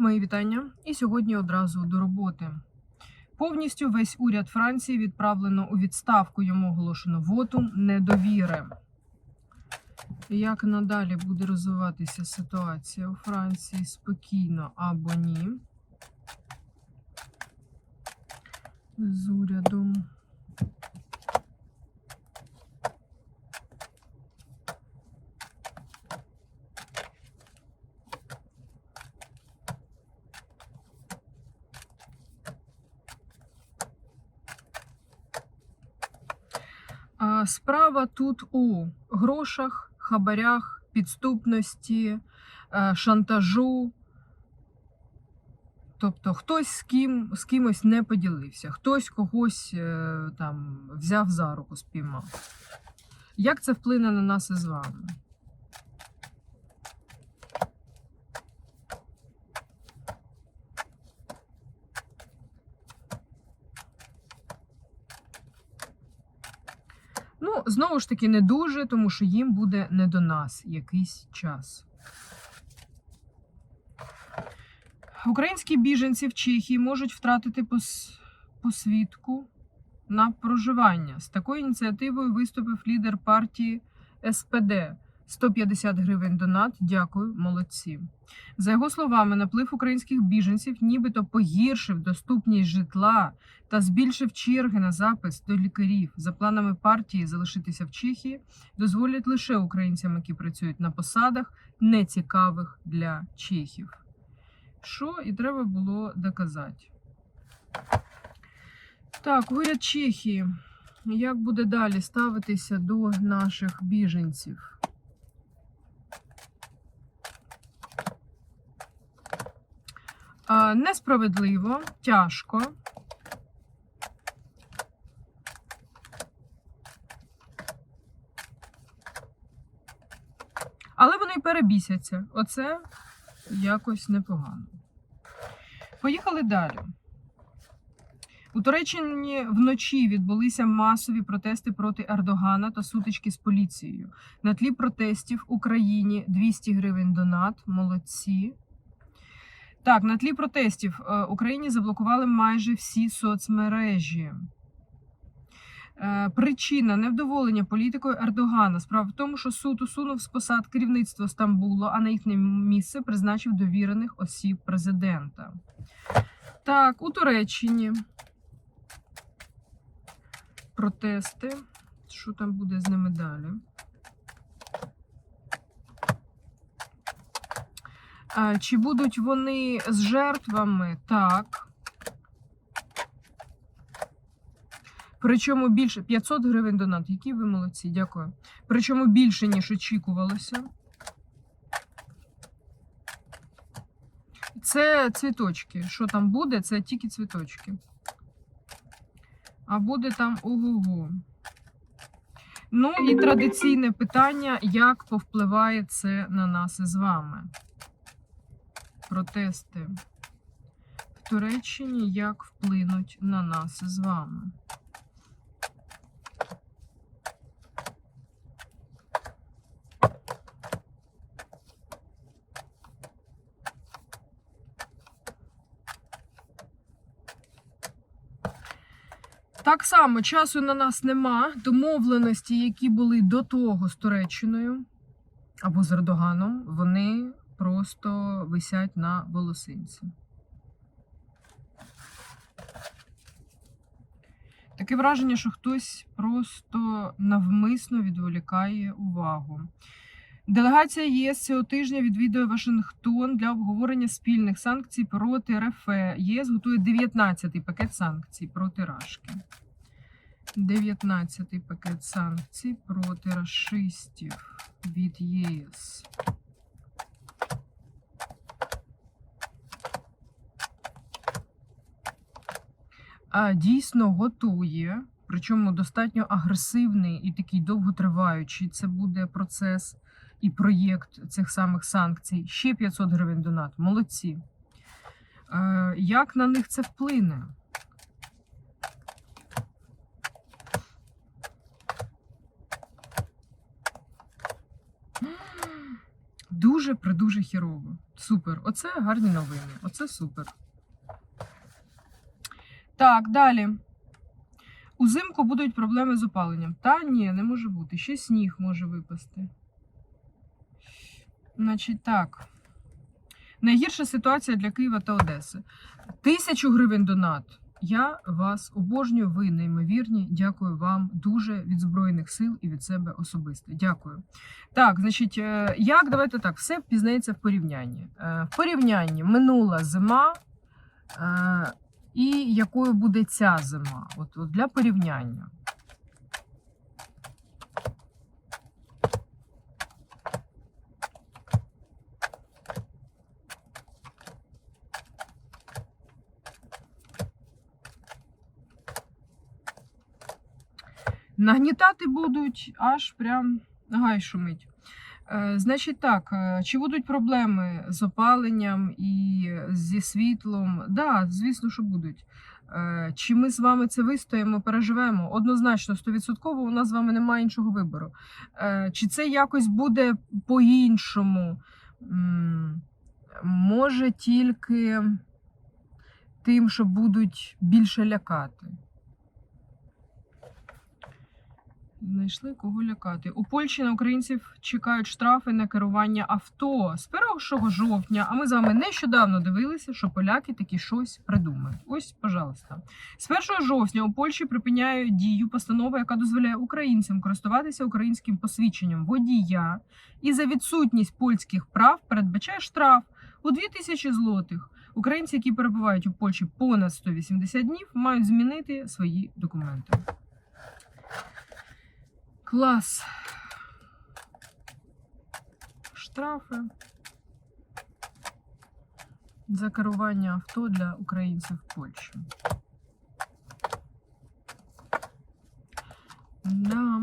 Мої вітання. І сьогодні одразу до роботи. Повністю весь уряд Франції відправлено у відставку. Йому оголошено вотум недовіри. Як надалі буде розвиватися ситуація у Франції спокійно або ні? З урядом. Справа тут у грошах, хабарях, підступності, е, шантажу. Тобто хтось з ким з кимось не поділився, хтось когось е, там взяв за руку, спіймав. Як це вплине на нас із вами? Ну, знову ж таки, не дуже, тому що їм буде не до нас якийсь час. Українські біженці в Чехії можуть втратити пос... посвідку на проживання. З такою ініціативою виступив лідер партії СПД. 150 гривень донат. Дякую, молодці. За його словами, наплив українських біженців нібито погіршив доступність житла та збільшив черги на запис до лікарів. За планами партії залишитися в Чехії дозволять лише українцям, які працюють на посадах, нецікавих для чехів. Що і треба було доказати. Так, уряд Чехії. Як буде далі ставитися до наших біженців? Несправедливо, тяжко. Але вони перебісяться. Оце якось непогано. Поїхали далі. У Туреччині вночі відбулися масові протести проти Ердогана та сутички з поліцією. На тлі протестів в Україні 200 гривень донат. Молодці. Так, на тлі протестів е, Україні заблокували майже всі соцмережі. Е, Причина невдоволення політикою Ердогана. Справа в тому, що суд усунув з посад керівництво Стамбулу, а на їхнє місце призначив довірених осіб президента. Так, у Туреччині протести. Що там буде з ними далі? Чи будуть вони з жертвами? Так. Причому більше 500 гривень донат. Які ви молодці, дякую. Причому більше, ніж очікувалося. Це цвіточки. Що там буде? Це тільки цвіточки. А буде там ого-го. Ну і традиційне питання: як повпливає це на нас із вами? Протести в Туреччині як вплинуть на нас із вами? Так само часу на нас нема. Домовленості, які були до того з Туреччиною або з Ердоганом, вони просто висять на волосинці. Таке враження, що хтось просто навмисно відволікає увагу. Делегація ЄС цього тижня відвідує Вашингтон для обговорення спільних санкцій проти РФ. ЄС готує 19-й пакет санкцій проти Рашки. 19-й пакет санкцій проти рашистів від ЄС. А дійсно готує, причому достатньо агресивний і такий довготриваючий. Це буде процес і проєкт цих самих санкцій. Ще 500 гривень донат. Молодці. Е, Як на них це вплине? Дуже придуже хірово. Супер. Оце гарні новини. Оце супер. Так, далі. Узимку будуть проблеми з опаленням. Та ні, не може бути. Ще сніг може випасти. Значить, так. Найгірша ситуація для Києва та Одеси. Тисячу гривень донат. Я вас обожнюю, ви неймовірні. Дякую вам дуже від Збройних сил і від себе особисто. Дякую. Так, значить, е, як давайте так, все пізнається в порівнянні. Е, В порівнянні минула зима е, і якою буде ця зима. От, от для порівняння. Нагнітати будуть аж прям гай шумить. Е, Значить так, е, чи будуть проблеми з опаленням і зі світлом? Да, звісно, що будуть. Е, Чи ми з вами це вистоїмо, переживемо? Однозначно, 100% у нас з вами немає іншого вибору. Чи це якось буде по-іншому? Може тільки тим, що будуть більше лякати. Знайшли кого лякати. У Польщі на українців чекають штрафи на керування авто з 1 жовтня. А ми з вами нещодавно дивилися, що поляки таки щось придумають. Ось, пожалуйста. З 1 жовтня у Польщі припиняє дію постанова, яка дозволяє українцям користуватися українським посвідченням водія і за відсутність польських прав передбачає штраф у 2000 злотих. Українці, які перебувають у Польщі понад 180 днів, мають змінити свої документи. Клас. Штрафи за керування авто для українців в Польщі. Да.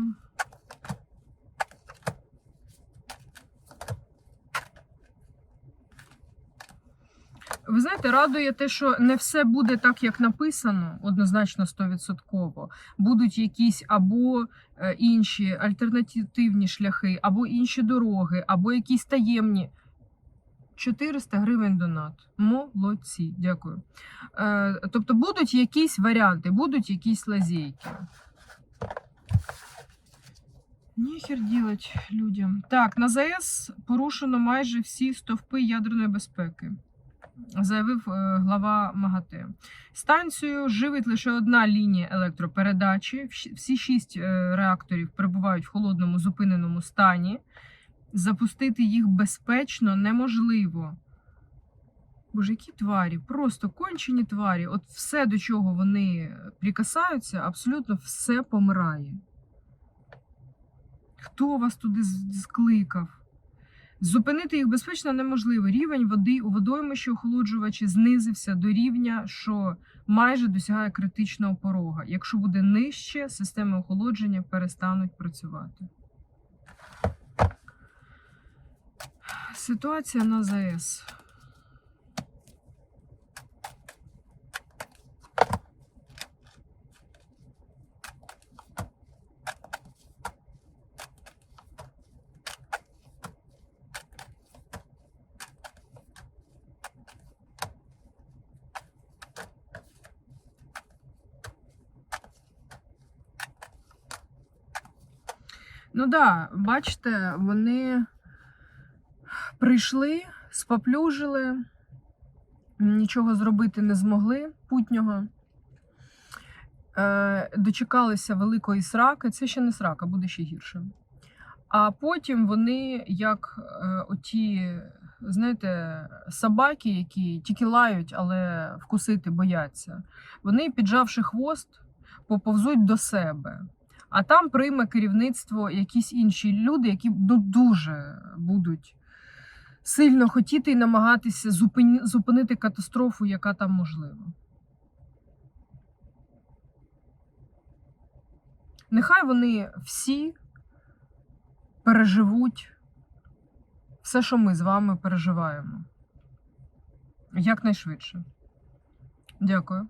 Ви знаєте, радує те, що не все буде так, як написано, однозначно 100%. Будуть якісь або е, інші альтернативні шляхи, або інші дороги, або якісь таємні. 400 гривень донат. Молодці, дякую. Е, тобто будуть якісь варіанти, будуть якісь лазейки. Ніхер ділать людям. Так, на ЗАЕС порушено майже всі стовпи ядерної безпеки, заявив е, глава МАГАТЕ. Станцію живить лише одна лінія електропередачі. Всі- шість е, реакторів перебувають в холодному зупиненому стані. Запустити їх безпечно неможливо. Боже, які тварі, просто кончені тварі. От все, до чого вони прикасаються, абсолютно все помирає. Хто вас туди скликав? Зупинити їх безпечно неможливо. Рівень води у водоймищі охолоджувачі знизився до рівня, що майже досягає критичного порога. Якщо буде нижче, системи охолодження перестануть працювати. Ситуація на ЗАЕС. Ну да, бачите, вони прийшли, споплюжили, нічого зробити не змогли путнього. Е, дочекалися великої сраки. Це ще не срака, буде ще гірше. А потім вони, як е, оті, знаєте, собаки, які тільки лають, але вкусити бояться, вони, піджавши хвост, поповзуть до себе. А там прийме керівництво якісь інші люди, які дуже будуть сильно хотіти і намагатися зупинити катастрофу, яка там можлива. Нехай вони всі переживуть все, що ми з вами переживаємо. Якнайшвидше. Дякую.